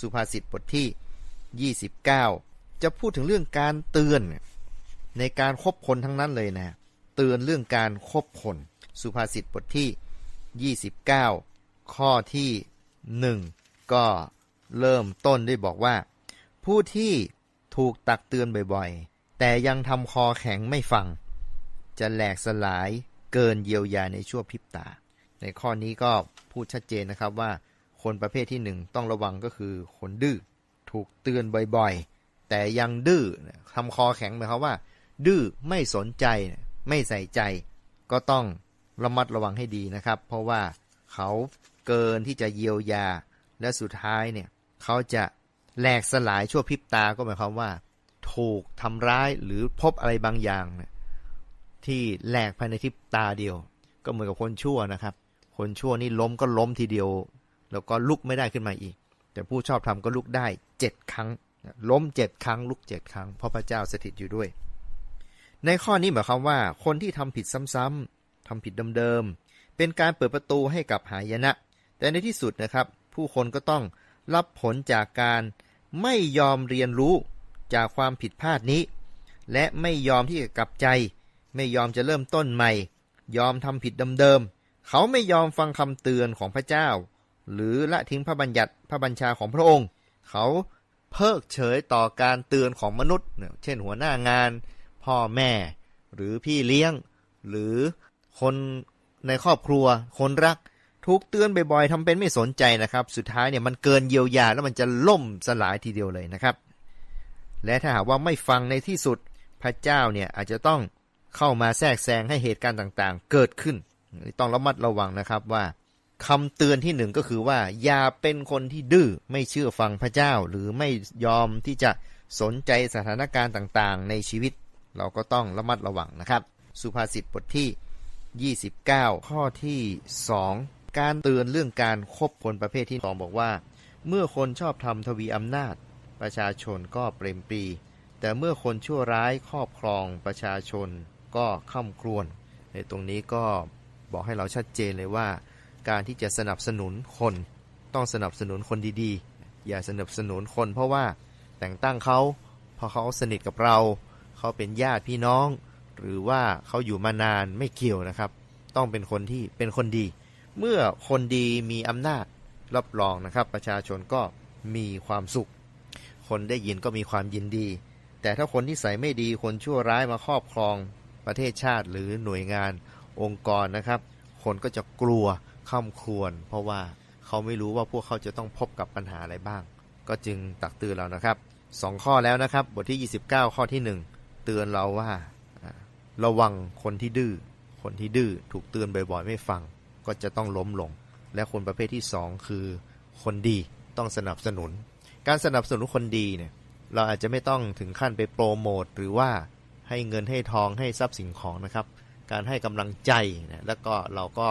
สุภาษิตบทที่ 29 จะพูดถึงเรื่องการเตือนในการคบคนทั้งนั้นเลยนะ เตือนเรื่องการคบคน สุภาษิตบทที่ 29 ข้อที่ 1 ก็เริ่มต้นด้วยบอกว่า ผู้ที่ถูกตักเตือนบ่อยๆ แต่ยังทำคอแข็งไม่ฟัง จะแหลกสลายเกินเยียวยาในชั่วพริบตา ในข้อนี้ก็พูดชัดเจนนะครับว่า คนประเภทที่หนึ่งต้องระวังก็คือคนดื้อถูกเตือนบ่อยๆ แต่ยังดื้อทำคอแข็งหมายความว่า ดื้อไม่สนใจไม่ใส่ใจ ก็ต้องระมัดระวังให้ดีนะครับ เพราะว่าเขาเกินที่จะเยียวยา และสุดท้ายเนี่ยเขาจะแหลกสลายชั่วพริบตาก็หมายความว่า ถูกทำร้ายหรือพบอะไรบางอย่างเนี่ยที่แหลกภายในพริบตาเดียว ก็เหมือนกับคนชั่วนะครับ คนชั่วนี่ล้มก็ล้มทีเดียว แล้วก็ลุกไม่ได้ขึ้นมาอีก แต่ผู้ชอบธรรมก็ลุกได้เจ็ดครั้ง ล้มเจ็ดครั้ง ลุกเจ็ดครั้ง เพราะพระเจ้าสถิตอยู่ด้วย ในข้อนี้หมายความว่า คนที่ทำผิดซ้ำๆทำผิดเดิมๆเป็นการเปิดประตูให้กับหายนะ แต่ในที่สุดนะครับ ผู้คนก็ต้องรับผลจากการไม่ยอมเรียนรู้จากความผิดพลาดนี้ และไม่ยอมที่จะกลับใจ ไม่ยอมจะเริ่มต้นใหม่ ยอมทำผิดเดิมๆเขาไม่ยอมฟังคำเตือนของพระเจ้า หรือละทิ้งพระบัญญัติพระบัญชาของพระองค์ เขาเพิกเฉยต่อการเตือนของมนุษย์ เช่นหัวหน้างาน พ่อแม่ หรือพี่เลี้ยง หรือคนในครอบครัว คนรัก ถูกเตือนบ่อยๆทำเป็นไม่สนใจนะครับ สุดท้ายเนี่ยมันเกินเยียวยาแล้วมันจะล่มสลายทีเดียวเลยนะครับ และถ้าหากว่าไม่ฟังในที่สุดพระเจ้าเนี่ยอาจจะต้องเข้ามาแทรกแซงให้เหตุการณ์ต่างๆ เกิดขึ้น ต้องระมัดระวังนะครับว่า คำเตือนที่หนึ่งก็คือว่า อย่าเป็นคนที่ดื้อไม่เชื่อฟังพระเจ้า หรือไม่ยอมที่จะสนใจสถานการณ์ต่างๆ ในชีวิต เราก็ต้องระมัดระวังนะครับ สุภาษิตบทที่ 29 ข้อที่ 2 การเตือนเรื่องการคบคนประเภทที่สองบอกว่า เมื่อคนชอบทำทวีอำนาจ ประชาชนก็เปรมปรี แต่เมื่อคนชั่วร้ายครอบครองประชาชนก็ข้ามครวนในตรงนี้ก็บอกให้เราชัดเจนเลยว่า การที่จะสนับสนุนคน ต้องสนับสนุนคนดีๆ อย่าสนับสนุนคน เพราะว่าแต่งตั้งเขาเพราะเขาสนิทกับเรา เขาเป็นญาติพี่น้อง หรือว่าเขาอยู่มานานไม่เกี่ยวนะครับ ต้องเป็นคนที่เป็นคนดี เมื่อคนดีมีอำนาจรับรองนะครับ ประชาชนก็มีความสุข คนได้ยินก็มีความยินดี แต่ถ้าคนที่ใส่ไม่ดีคนชั่วร้ายมาครอบครองประเทศชาติหรือหน่วยงานองค์กรนะครับ คนก็จะกลัว ข้ามควร เพราะว่าเขาไม่รู้ว่าพวกเขาจะต้องพบกับปัญหาอะไรบ้าง ก็จึงตักเตือนเรานะครับสองข้อแล้วนะครับ บทที่ 29 ข้อที่ 1 เตือนเราว่าระวังคนที่ดื้อคนที่ดื้อถูกเตือนบ่อยๆไม่ฟัง ก็จะต้องล้มลง และคนประเภทที่ 2 คือ คนดีต้องสนับสนุน การสนับสนุนคนดีเนี่ยเราอาจจะไม่ต้องถึงขั้นไปโปรโมทหรือว่าให้เงินให้ทองให้ทรัพย์สินของนะครับ การให้กำลังใจนะแล้วก็เราก็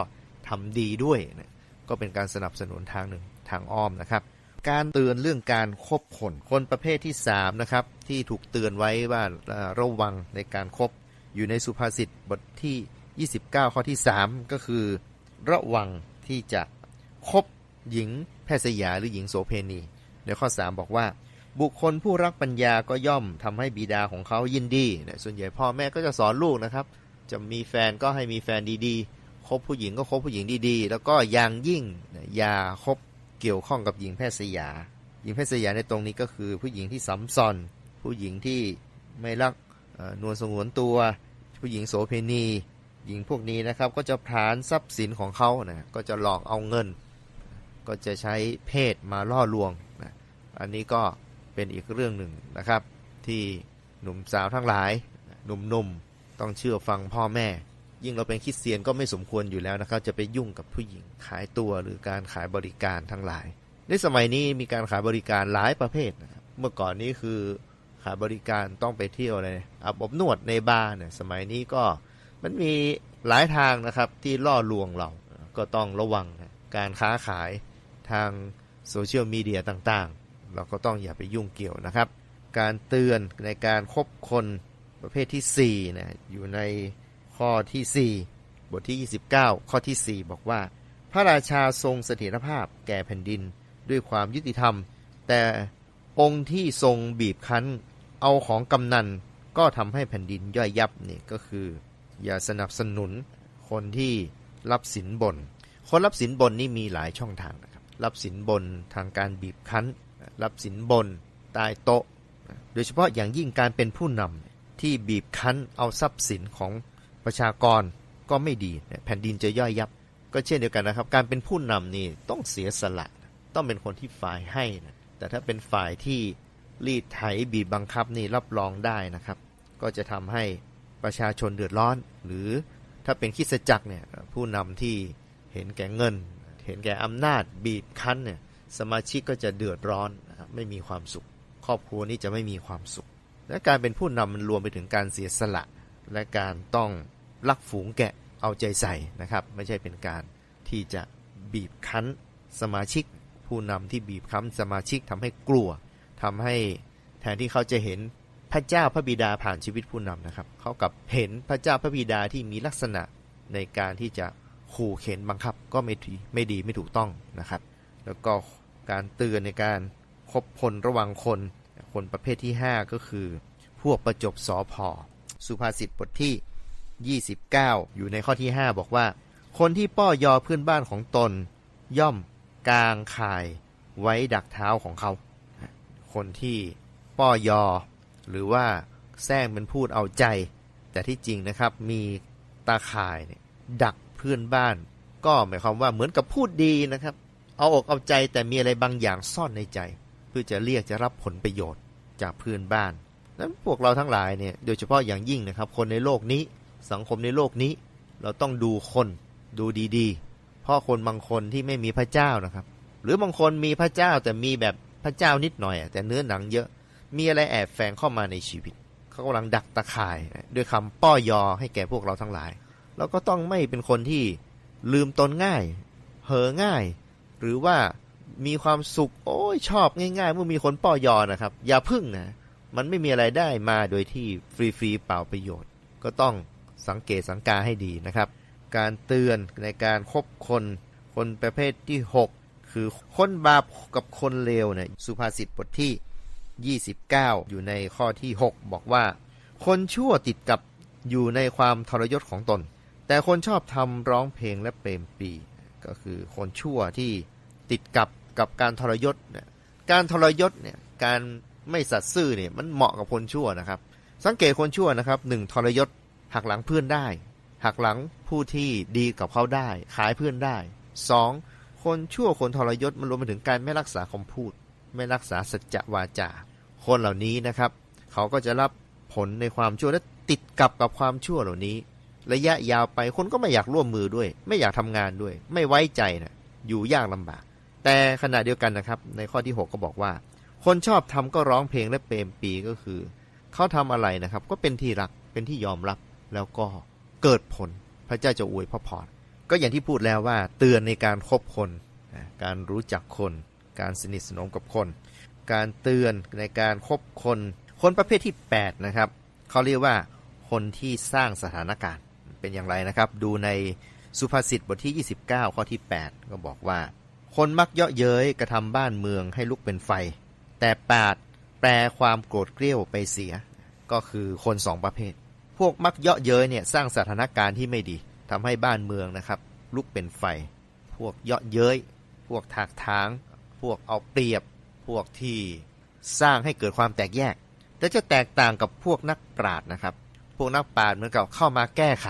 ทำดีด้วยนะก็เป็นการสนับสนุนทางหนึ่งทางอ้อมนะครับ การเตือนเรื่องการคบคน คนประเภทที่3นะครับที่ถูกเตือนไว้ว่าระวังในการครบอยู่ในสุภาษิตบทที่ 29 ข้อที่ 3 ก็คือ ระวังที่จะคบหญิงแพทย์สยาหรือหญิงโสเพณีในข้อ 3 บอกว่า บุคคลผู้รักปัญญาก็ย่อมทำให้บิดาของเขายินดีส่วนใหญ่พ่อแม่ก็จะสอนลูกนะครับ จะมีแฟนก็ให้มีแฟนดี คบผู้หญิงก็คบผู้หญิงดีๆ แล้วก็อย่างยิ่งอย่าคบเกี่ยวข้องกับหญิงแพทย์สยา หญิงแพทย์สยาในตรงนี้ก็คือผู้หญิงที่สัมซอนผู้หญิงที่ไม่รักนวลสงวนตัว ผู้หญิงโสเพณี หญิงพวกนี้นะครับก็จะผานทรัพย์สินของเขานะก็จะหลอกเอาเงิน ก็จะใช้เพศมาล่อลวงนะอันนี้ก็เป็นอีกเรื่องหนึ่งนะครับ ที่หนุ่มสาวทั้งหลายหนุ่มๆต้องเชื่อฟังพ่อแม่ ยิ่งเราเป็นคริสเตียนก็ไม่สมควรอยู่แล้วนะครับ จะไปยุ่งกับผู้หญิงขายตัวหรือการขายบริการทั้งหลาย ในสมัยนี้มีการขายบริการหลายประเภทนะครับเมื่อก่อนนี้คือขายบริการต้องไปเที่ยวอะไรอาบอบนวดในบาร์เนี่ยสมัยนี้ก็มันมีหลายทางนะครับที่ล่อลวงเราก็ต้องระวังนะการค้าขายทางโซเชียลมีเดียต่างๆ เราก็ต้องอย่าไปยุ่งเกี่ยวนะครับ การเตือนในการคบคนประเภทที่4นะอยู่ใน ข้อที่ 4 บทที่ 29 ข้อที่ 4 บอกว่า พระราชาทรงเสถียรภาพแก่แผ่นดินด้วยความยุติธรรม แต่องค์ที่ทรงบีบคั้น เอาของกำนันก็ทำให้แผ่นดินย่อยยับนี่ก็คือ อย่าสนับสนุนคนที่รับสินบน คนรับสินบนนี่มีหลายช่องทางนะครับ รับสินบนทางการบีบคั้น รับสินบนใต้โต๊ะ โดยเฉพาะอย่างยิ่งการเป็นผู้นำที่บีบคั้นเอาทรัพย์สินของ ประชากรก็ไม่ดีแผ่นดินจะย่อยยับ ก็เช่นเดียวกันนะครับ การเป็นผู้นำนี่ต้องเสียสละต้องเป็นคนที่ฝ่ายให้นะแต่ถ้าเป็นฝ่ายที่รีดไถบีบบังคับนี่รับรองได้นะครับ ก็จะทำให้ประชาชนเดือดร้อน หรือถ้าเป็นคิสจักรเนี่ยผู้นำที่เห็นแก่เงิน เห็นแก่อำนาจบีบคั้นเนี่ยสมาชิกก็จะเดือดร้อนไม่มีความสุข ครอบครัวนี้จะไม่มีความสุข และการเป็นผู้นำมันรวมไปถึงการเสียสละ และการต้อง รักฝูงแกะเอาใจใส่นะครับ ไม่ใช่เป็นการที่จะบีบคั้นสมาชิก ผู้นำที่บีบคั้นสมาชิกทำให้กลัวทำให้แทนที่เขาจะเห็นพระเจ้าพระบิดาผ่านชีวิตผู้นำนะครับ เขากับเห็นพระเจ้าพระบิดาที่มีลักษณะในการที่จะขู่เข็นบังคับก็ไม่ดีไม่ดีไม่ถูกต้องนะครับ แล้วก็การเตือนในการคบคนระวังคน คนประเภทที่ 5 ก็คือ พวกประจบสอพอสุภาษิตบทที่ 29 อยู่ในข้อที่ 5 บอกว่า คนที่ป้อยอเพื่อนบ้านของตน ย่อมกางข่ายไว้ดักเท้าของเขา คนที่ป้อยอ หรือว่าแซงเป็นพูดเอาใจ แต่ที่จริงนะครับมีตาข่ายเนี่ยดักเพื่อนบ้าน ก็หมายความว่าเหมือนกับพูดดีนะครับ เอาอกเอาใจแต่มีอะไรบางอย่างซ่อนในใจ เพื่อจะเรียกจะรับผลประโยชน์จากเพื่อนบ้านนั้นพวกเราทั้งหลายเนี่ยโดยเฉพาะอย่างยิ่งนะครับ คนในโลกนี้ สังคมในโลกนี้ เราต้องดูคนดูดีๆ เพราะคนบางคนที่ไม่มีพระเจ้านะครับ หรือบางคนมีพระเจ้าแต่มีแบบพระเจ้านิดหน่อย แต่เนื้อหนังเยอะมีอะไรแอบแฝงเข้ามาในชีวิต เขากำลังดักตะข่ายด้วยคำป้อยอให้แก่พวกเราทั้งหลาย เราก็ต้องไม่เป็นคนที่ลืมตนง่าย เห่อง่าย หรือว่ามีความสุข โอ้ยชอบง่ายๆเมื่อมีคนป้อยอนะครับ อย่าพึ่งนะ มันไม่มีอะไรได้มาโดยที่ฟรีๆเปล่าประโยชน์ ก็ต้อง สังเกตสังกาให้ดีนะครับ การเตือนในการคบคน คนประเภทที่ 6 คือคนบาปกับคนเลวเนี่ยสุภาษิตบทที่ 29 อยู่ในข้อที่ 6 บอกว่า คนชั่วติดกับอยู่ในความทรยศของตน แต่คนชอบทำร้องเพลงและเปรมปี ก็คือคนชั่วที่ติดกับกับการทรยศเนี่ยการทรยศเนี่ยการไม่สัตย์ซื่อเนี่ยมันเหมาะกับคนชั่วนะครับ สังเกตคนชั่วนะครับหนึ่งทรยศ หักหลังเพื่อนได้ หักหลังผู้ที่ดีกับเขาได้ ขายเพื่อนได้สองคนชั่วคนทรยศมันรวมไปถึงการไม่รักษาคำพูด ไม่รักษาสัจวาจา คนเหล่านี้นะครับ เขาก็จะรับผลในความชั่วและติดกับกับความชั่วเหล่านี้ ระยะยาวไปคนก็ไม่อยากร่วมมือด้วย ไม่อยากทำงานด้วย ไม่ไว้ใจนะอยู่ยากลำบาก แต่ขณะเดียวกันนะครับ ในข้อที่ 6 ก็บอกว่า คนชอบทำก็ร้องเพลงและเปรมปีก็คือ เขาทำอะไรนะครับ ก็เป็นที่รักเป็นที่ยอมรับ แล้วก็เกิดผลพระเจ้าจะอวยพระพรก็อย่างที่พูดแล้วว่าเตือนในการคบคน การรู้จักคน การสนิทสนมกับคน การเตือนในการคบคน คนประเภทที่ 8 นะครับเขาเรียกว่าคนที่สร้างสถานการณ์เป็นอย่างไรนะครับ ดูในสุภาษิตบทที่ 29 ข้อที่ 8 ก็บอกว่า คนมักเยาะเย้ยกระทำบ้านเมืองให้ลุกเป็นไฟ แต่ปาดแปลความโกรธเกรี้ยวไปเสีย ก็คือคนสองประเภท พวกมักเยาะเย้ยเนี่ยสร้างสถานการณ์ที่ไม่ดีทำให้บ้านเมืองนะครับ ลุกเป็นไฟ พวกเยาะเย้ย พวกถากถาง พวกเอาเปรียบ พวกที่สร้างให้เกิดความแตกแยกแต่จะแตกต่างกับพวกนักปราชญ์นะครับ พวกนักปราชญ์เหมือนกับเข้ามาแก้ไข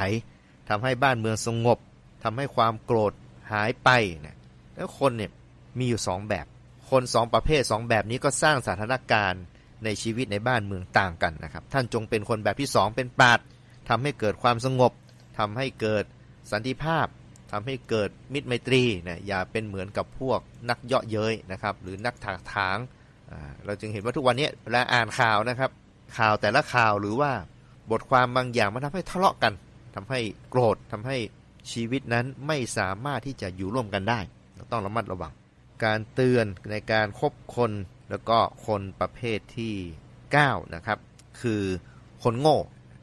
ทำให้บ้านเมืองสงบทำให้ความโกรธหายไปนะแล้วคนเนี่ยมีอยู่สองแบบ คนสองประเภทสองแบบนี้ก็สร้างสถานการณ์ ในชีวิตในบ้านเมืองต่างกันนะครับ ท่านจงเป็นคนแบบที่สองเป็นปราชญ์ทำให้เกิดความสงบทำให้เกิดสันติภาพทำให้เกิดมิตรไมตรีนะอย่าเป็นเหมือนกับพวกนักเยาะเย้ยนะครับ หรือนักถากถางเราจึงเห็นว่าทุกวันนี้เวลาอ่านข่าวนะครับ ข่าวแต่ละข่าวหรือว่าบทความบางอย่างมันทำให้ทะเลาะกันทำให้โกรธทำให้ชีวิตนั้นไม่สามารถที่จะอยู่ร่วมกันได้เราต้องระมัดระวัง การเตือนในการคบคน แล้วก็คนประเภทที่ 9 นะครับ คือคนโง่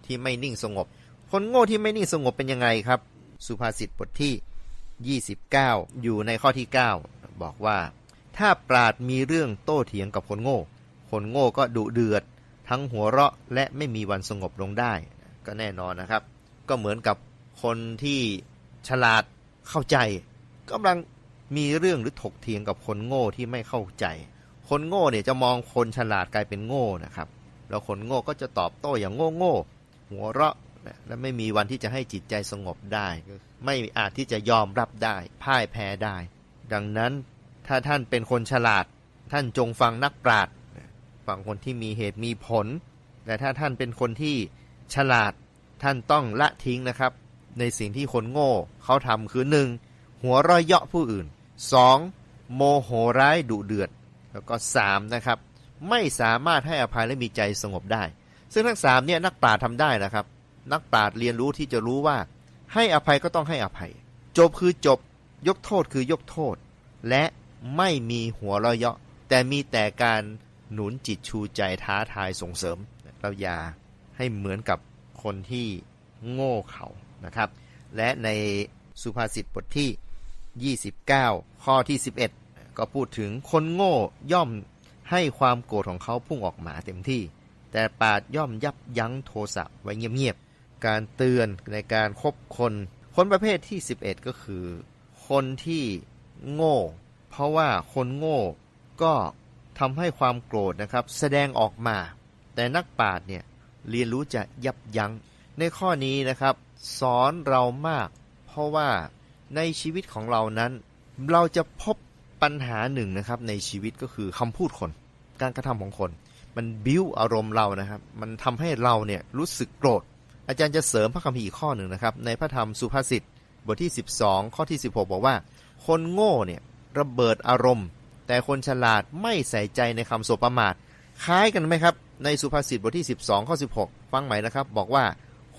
ที่ไม่นิ่งสงบ คนโง่ที่ไม่นิ่งสงบเป็นยังไงครับ สุภาษิตบทที่ 29 อยู่ในข้อที่ 9 บอกว่า ถ้าปราดมีเรื่องโต้เถียงกับคนโง่ คนโง่ก็ดุเดือด ทั้งหัวเราะและไม่มีวันสงบลงได้ ก็แน่นอนนะครับ ก็เหมือนกับคนที่ฉลาดเข้าใจกำลังมีเรื่องหรือถกเถียงกับคนโง่ที่ไม่เข้าใจ คนโง่เนี่ยจะมองคนฉลาดกลายเป็นโง่นะครับ แล้วคนโง่ก็จะตอบโต้อย่างโง่โง่หัวเราะและไม่มีวันที่จะให้จิตใจสงบได้ ไม่อาจที่จะยอมรับได้พ่ายแพ้ได้ ดังนั้นถ้าท่านเป็นคนฉลาด ท่านจงฟังนักปราชญ์ฟังคนที่มีเหตุมีผล แต่ถ้าท่านเป็นคนที่ฉลาดท่านต้องละทิ้งนะครับ ในสิ่งที่คนโง่เขาทำคือหนึ่งหัวเร้อยเยาะผู้อื่น 2. โมโหร้ายดุเดือด แล้วก็ 3. นะครับไม่สามารถให้อภัยและมีใจสงบได้ ซึ่งทั้งสามเนี่ยนักปราชญ์ทำได้นะครับ นักปราชญ์เรียนรู้ที่จะรู้ว่า ให้อภัยก็ต้องให้อภัย จบคือจบ ยกโทษคือยกโทษ และไม่มีหัวเราะเยาะ แต่มีแต่การหนุนจิตชูใจท้าทายส่งเสริม เราอย่าให้เหมือนกับคนที่โง่เขานะครับ และในสุภาษิตบทที่ 29 ข้อที่ 11 ก็พูดถึงคนโง่ย่อมให้ความโกรธของเขาพุ่งออกมาเต็มที่ แต่ปาดย่อมยับยั้งโทสะไว้เงียบๆ การเตือนในการคบคน คนประเภทที่ 11 ก็คือ คนที่โง่ เพราะว่าคนโง่ก็ทำให้ความโกรธนะครับ แสดงออกมา แต่นักปราชญ์เนี่ยเรียนรู้จะยับยัง้ง ในข้อนี้นะครับ สอนเรามาก เพราะว่าในชีวิตของเรานั้น เราจะพบ ปัญหาหนึ่งนะครับในชีวิตก็คือคำพูดคน การกระทำของคน มันบิ้วอารมณ์เรานะครับ มันทำให้เราเนี่ยรู้สึกโกรธ อาจารย์จะเสริมพระคัมภีร์อีกข้อหนึ่งนะครับ ในพระธรรมสุภาษิตบทที่ 12 ข้อที่ 16 บอกว่า คนโง่เนี่ยระเบิดอารมณ์ แต่คนฉลาดไม่ใส่ใจในคำสบประมาทคล้ายกันไหมครับ ในสุภาษิตบทที่ 12 ข้อ 16 ฟังใหม่นะครับ บอกว่า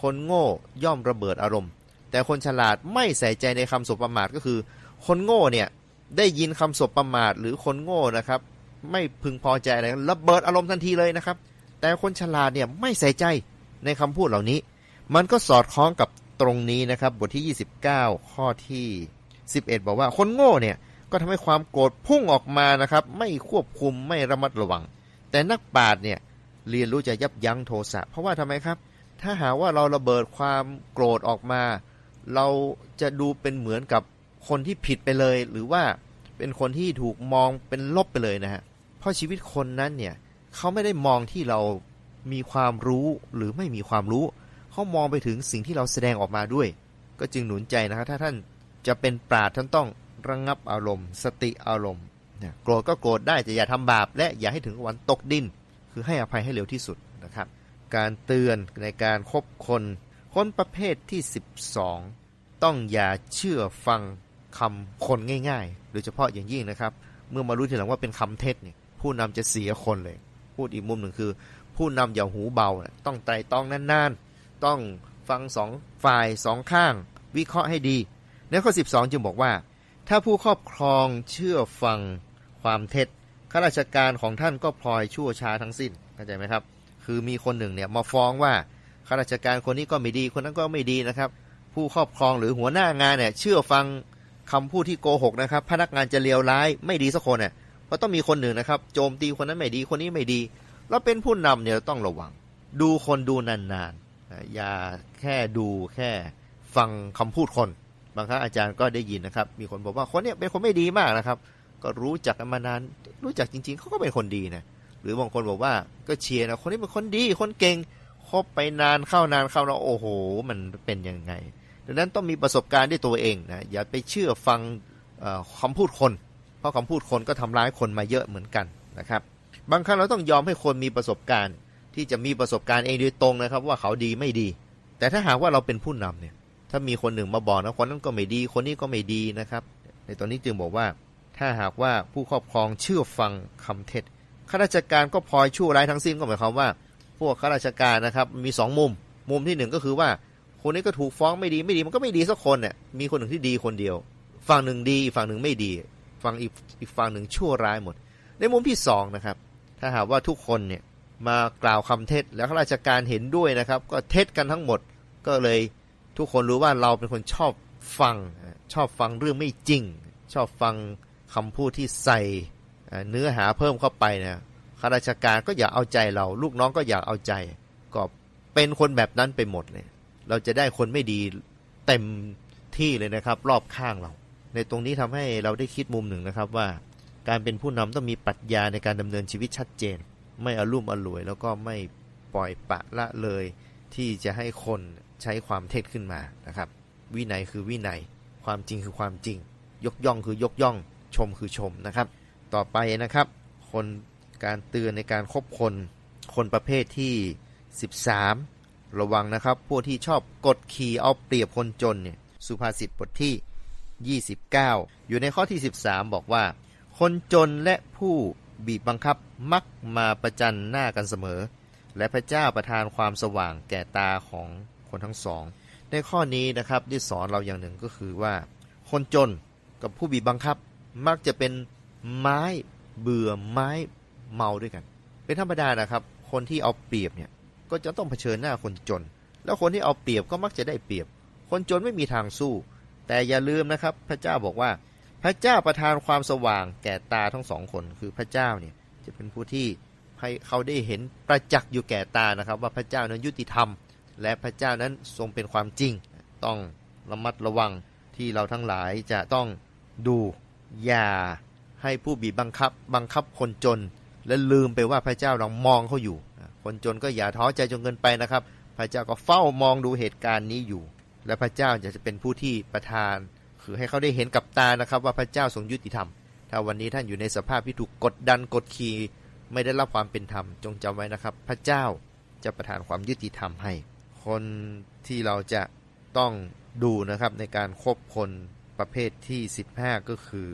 คนโง่ย่อมระเบิดอารมณ์ แต่คนฉลาดไม่ใส่ใจในคำสบประมาทก็คือ คนโง่เนี่ย ได้ยินคำสบประมาทหรือคนโง่นะครับ ไม่พึงพอใจอะไรระเบิดอารมณ์ทันทีเลยนะครับ แต่คนฉลาดเนี่ยไม่ใส่ใจในคำพูดเหล่านี้ มันก็สอดคล้องกับตรงนี้นะครับ บทที่ 29 ข้อที่ 11 บอกว่าคนโง่เนี่ยก็ทำให้ความโกรธพุ่งออกมานะครับ ไม่ควบคุมไม่ระมัดระวัง แต่นักปราชญ์เนี่ยเรียนรู้จะยับยั้งโทสะเพราะว่าทำไมครับ ถ้าหาว่าเราระเบิดความโกรธออกมา เราจะดูเป็นเหมือนกับคนที่ผิดไปเลย หรือว่า เป็นคนที่ถูกมองเป็นลบไปเลยนะฮะเพราะชีวิตคนนั้นเนี่ยเขาไม่ได้มองที่เรามีความรู้หรือไม่มีความรู้เขามองไปถึงสิ่งที่เราแสดงออกมาด้วย ก็จึงหนุนใจนะครับถ้าท่านจะเป็นปราดท่านต้องระงงับอารมณ์ สติอารมณ์โกรธก็โกรธได้แต่อย่าทำบาป และอย่าให้ถึงวันตกดิน คือให้อภัยให้เร็วที่สุดนะครับ การเตือนในการคบคน คนประเภทที่ 12 ต้องอย่าเชื่อฟัง คำคนง่ายๆ โดยเฉพาะอย่างยิ่งนะครับ เมื่อมารู้ทีหลังว่าเป็นคำเท็จเนี่ยผู้นำจะเสียคนเลย พูดอีกมุมหนึ่งคือ ผู้นำอย่าหูเบา ต้องไตร่ตรองนานๆ ต้องฟังสองฝ่ายสองข้าง วิเคราะห์ให้ดี ในข้อ 12 จึงบอกว่า ถ้าผู้ครอบครองเชื่อฟังความเท็จข้าราชการของท่านก็พลอยชั่วช้าทั้งสิ้นเข้าใจไหมครับ คือมีคนหนึ่งเนี่ยมาฟ้องว่าข้าราชการคนนี้ก็ไม่ดีคนนั้นก็ไม่ดีนะครับ ผู้ครอบครองหรือหัวหน้างานเนี่ยเชื่อฟัง คำพูดที่โกหกนะครับ พนักงานจะเลวร้ายไม่ดีสักคนเนี่ยเพราะต้องมีคนหนึ่งนะครับ โจมตีคนนั้นไม่ดีคนนี้ไม่ดีเราเป็นผู้นำเนี่ยต้องระวัง ดูคนดูนานๆอย่าแค่ดูแค่ฟังคำพูดคน บางครั้งอาจารย์ก็ได้ยินนะครับ มีคนบอกว่าคนเนี้ยเป็นคนไม่ดีมากนะครับ ก็รู้จักกันมานานรู้จักจริง ๆเขาก็เป็นคนดีนะหรือบางคนบอกว่าก็เชียร์นะคนนี้เป็นคนดีคนเก่งคบไปนานเข้านานเข้าแล้วโอ้โห มันเป็นยังไง ดังนั้นต้องมีประสบการณ์ด้วยตัวเองนะอย่าไปเชื่อฟังคำพูดคน เพราะคำพูดคนก็ทำร้ายคนมาเยอะเหมือนกันนะครับ บางครั้งเราต้องยอมให้คนมีประสบการณ์ ที่จะมีประสบการณ์เองโดยตรงนะครับ ว่าเขาดีไม่ดี แต่ถ้าหากว่าเราเป็นผู้นำเนี่ยถ้ามีคนหนึ่งมาบอกนะคนนั้นก็ไม่ดี คนนี้ก็ไม่ดีนะครับ ในตอนนี้จึงบอกว่า ถ้าหากว่าผู้ครอบครองเชื่อฟังคำเท็จข้าราชการก็พลอยชั่วร้ายทั้งสิ้นก็หมายความว่า พวกข้าราชการนะครับมีสองมุม มุมที่หนึ่งก็คือว่า คนนี้ก็ถูกฟ้องไม่ดีไม่ดีมันก็ไม่ดีสักคนเนี่ยมีคนหนึ่งที่ดีคนเดียว ฝั่งหนึ่งดีอีกฝั่งหนึ่งไม่ดี ฝั่งอีกอีกฝั่งหนึ่งชั่วร้ายหมด ในมุมที่สองนะครับ ถ้าหากว่าทุกคนเนี่ยมากล่าวคำเท็จแล้วข้าราชการเห็นด้วยนะครับ ก็เท็จกันทั้งหมดก็เลยทุกคนรู้ว่าเราเป็นคนชอบฟังชอบฟังเรื่องไม่จริง ชอบฟังคำพูดที่ใส่เนื้อหาเพิ่มเข้าไปนะข้าราชการก็อยากเอาใจเรา ลูกน้องก็อยากเอาใจ ก็เป็นคนแบบนั้นไปหมดเลย เราจะได้คนไม่ดีเต็มที่เลยนะครับ รอบข้างเรา ในตรงนี้ทำให้เราได้คิดมุมหนึ่งนะครับว่า การเป็นผู้นำต้องมีปรัชญาในการดำเนินชีวิตชัดเจน ไม่อารุ่มอร่วย แล้วก็ไม่ปล่อยปะละเลย ที่จะให้คนใช้ความเท็จขึ้นมานะครับ วินัยคือวินัย ความจริงคือความจริง ยกย่องคือยกย่อง ชมคือชมนะครับ ต่อไปนะครับ คนการเตือนในการคบคน คนประเภทที่ 13 ระวังนะครับ พวกที่ชอบกดขี่เอาเปรียบคนจนเนี่ยสุภาษิตบทที่ 29 อยู่ในข้อที่ 13 บอกว่า คนจนและผู้บีบบังคับมักมาประจันหน้ากันเสมอ และพระเจ้าประทานความสว่างแก่ตาของคนทั้งสอง ในข้อนี้นะครับได้สอนเราอย่างหนึ่งก็คือว่า คนจนกับผู้บีบบังคับ มักจะเป็นไม้เบื่อไม้เมาด้วยกัน เป็นธรรมดานะครับ คนที่เอาเปรียบเนี่ย ก็จะต้องเผชิญหน้าคนจน แล้วคนที่เอาเปรียบก็มักจะได้เปรียบ คนจนไม่มีทางสู้ แต่อย่าลืมนะครับ พระเจ้าบอกว่า พระเจ้าประทานความสว่างแก่ตาทั้งสองคน คือพระเจ้าเนี่ยจะเป็นผู้ที่ให้เขาได้เห็นประจักษ์อยู่แก่ตานะครับ ว่าพระเจ้านั้นยุติธรรม และพระเจ้านั้นทรงเป็นความจริง ต้องระมัดระวังที่เราทั้งหลายจะต้องดูอย่าให้ผู้บีบบังคับ บังคับคนจน และลืมไปว่าพระเจ้าเรามองเขาอยู่ คนจนก็อย่าท้อใจจนเกินไปนะครับ พระเจ้าก็เฝ้ามองดูเหตุการณ์นี้อยู่ และพระเจ้าจะเป็นผู้ที่ประทาน คือให้เขาได้เห็นกับตานะครับ ว่าพระเจ้าทรงยุติธรรม ถ้าวันนี้ท่านอยู่ในสภาพที่ถูกกดดันกดขี่ไม่ได้รับความเป็นธรรม จงจำไว้นะครับ พระเจ้าจะประทานความยุติธรรมให้ คนที่เราจะต้องดูนะครับในการคบคนประเภทที่ 15 ก็คือ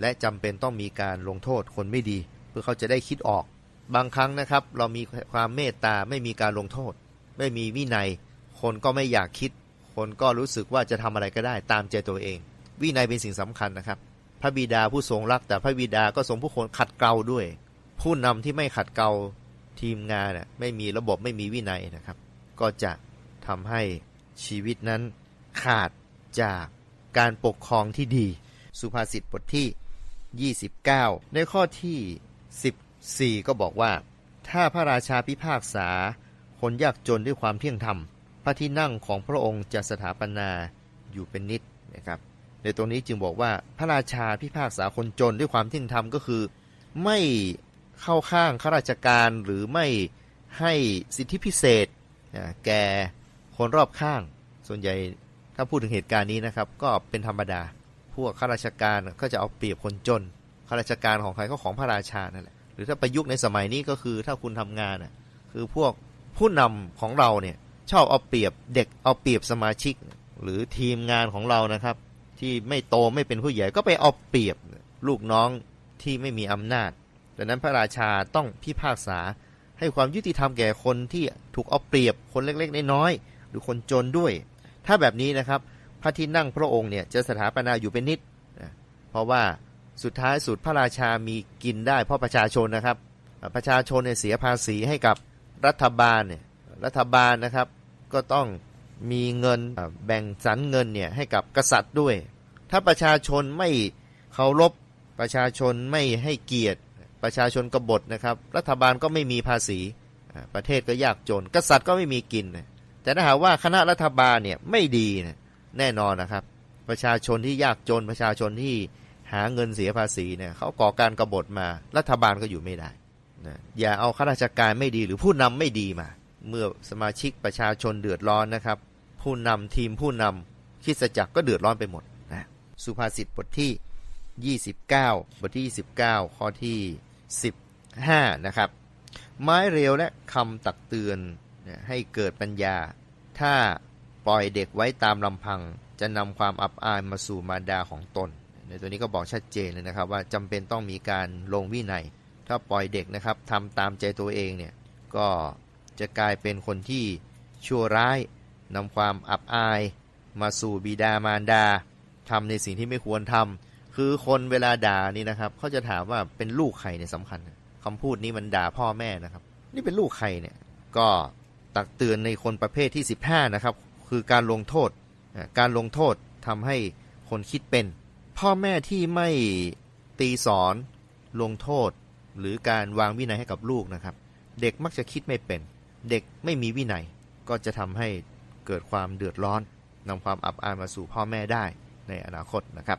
และจำเป็นต้องมีการลงโทษคนไม่ดี เพื่อเขาจะได้คิดออก บางครั้งนะครับ เรามีความเมตตาไม่มีการลงโทษ ไม่มีวินัย คนก็ไม่อยากคิด คนก็รู้สึกว่าจะทำอะไรก็ได้ตามใจตัวเอง วินัยเป็นสิ่งสำคัญนะครับ พระบิดาผู้ทรงรัก แต่พระบิดาก็ทรงผู้คนขัดเกลาด้วย ผู้นำที่ไม่ขัดเกลาทีมงานน่ะไม่มีระบบไม่มีวินัยนะครับ ก็จะทำให้ชีวิตนั้นขาดจากการปกครองที่ดี สุภาษิตบทที่ 29 ในข้อที่ 14ก็บอกว่า ถ้าพระราชาพิพากษา คนยากจนด้วยความเที่ยงธรรม พระที่นั่งของพระองค์จะสถาปนาอยู่เป็นนิดนะครับในตรงนี้จึงบอกว่าพระราชาพิพากษาคนจนด้วยความเที่ยงธรรมก็คือ ไม่เข้าข้างข้าราชการหรือไม่ให้สิทธิพิเศษแก่คนรอบข้าง ส่วนใหญ่ถ้าพูดถึงเหตุการณ์นี้นะครับ ก็เป็นธรรมดา พวกข้าราชการก็จะเอาเปรียบคนจนข้าราชการของใครก็ของพระราชานั่นแหละ รือถ้าประยุกต์ในสมัยนี้ก็คือถ้าคุณทำงานน่ะคือพวกผู้นำของเราเนี่ยชอบเอาเปรียบเด็กเอาเปรียบสมาชิก หรือทีมงานของเรานะครับ ที่ไม่โตไม่เป็นผู้ใหญ่ก็ไปเอาเปรียบลูกน้องที่ไม่มีอำนาจดังนั้นพระราชาต้องพิพากษาให้ความยุติธรรมแก่คนที่ถูกเอาเปรียบคนเล็กๆน้อยๆหรือคนจนด้วย ถ้าแบบนี้นะครับ พระที่นั่งพระองค์เนี่ยจะสถาปนาอยู่เป็นนิดนะเพราะว่า สุดท้ายสุดพระราชามีกินได้เพราะประชาชนนะครับ ประชาชนเนี่ยเสียภาษีให้กับรัฐบาลเนี่ยรัฐบาลนะครับ ก็ต้องมีเงินแบ่งสรรเงินเนี่ยให้กับกษัตริย์ด้วย ถ้าประชาชนไม่เคารพประชาชนไม่ให้เกียรติประชาชนกบฏนะครับ รัฐบาลก็ไม่มีภาษีประเทศก็ยากจน กษัตริย์ก็ไม่มีกิน แต่ถ้าหากว่าคณะรัฐบาลเนี่ยไม่ดีแน่นอนนะครับ ประชาชนที่ยากจนประชาชนที่ หาเงินเสียภาษีเนี่ยเขาก่อการกบฏมา รัฐบาลก็อยู่ไม่ได้นะอย่าเอาข้าราชการไม่ดีหรือผู้นำไม่ดีมา เมื่อสมาชิกประชาชนเดือดร้อนนะครับ ผู้นำทีมผู้นำคริดจักรก็เดือดร้อนไปหมดนะสุภาษิตบทที่ 29 บทที่ 29 ข้อที่ 15 นะครับ ไม้เร็วและคำตักเตือนให้เกิดปัญญา ถ้าปปล่อยเด็กไว้ตามลำพังจะนำความอับอายมาสู่มารดาของตน ในตัวนี้ก็บอกชัดเจนเลยนะครับว่าจำเป็นต้องมีการลงวินัย ถ้าปล่อยเด็กนะครับทำตามใจตัวเองเนี่ยก็จะกลายเป็นคนที่ชั่วร้ายนำความอับอาย มาสู่บิดามารดาทำในสิ่งที่ไม่ควรทำคือคนเวลาด่านี่นะครับเขาจะถามว่าเป็นลูกใครเนี่ยสำคัญคำพูดนี้มันด่าพ่อแม่นะครับ นี่เป็นลูกใครเนี่ยก็ตักเตือนในคนประเภทที่ 15นะครับคือการลงโทษการลงโทษทำให้คนคิดเป็น พ่อแม่ที่ไม่ตีสอน ลงโทษ หรือการวางวินัยให้กับลูกนะครับ เด็กมักจะคิดไม่เป็น เด็กไม่มีวินัย ก็จะทำให้เกิดความเดือดร้อนนำความอับอายมาสู่พ่อแม่ได้ในอนาคตนะครับ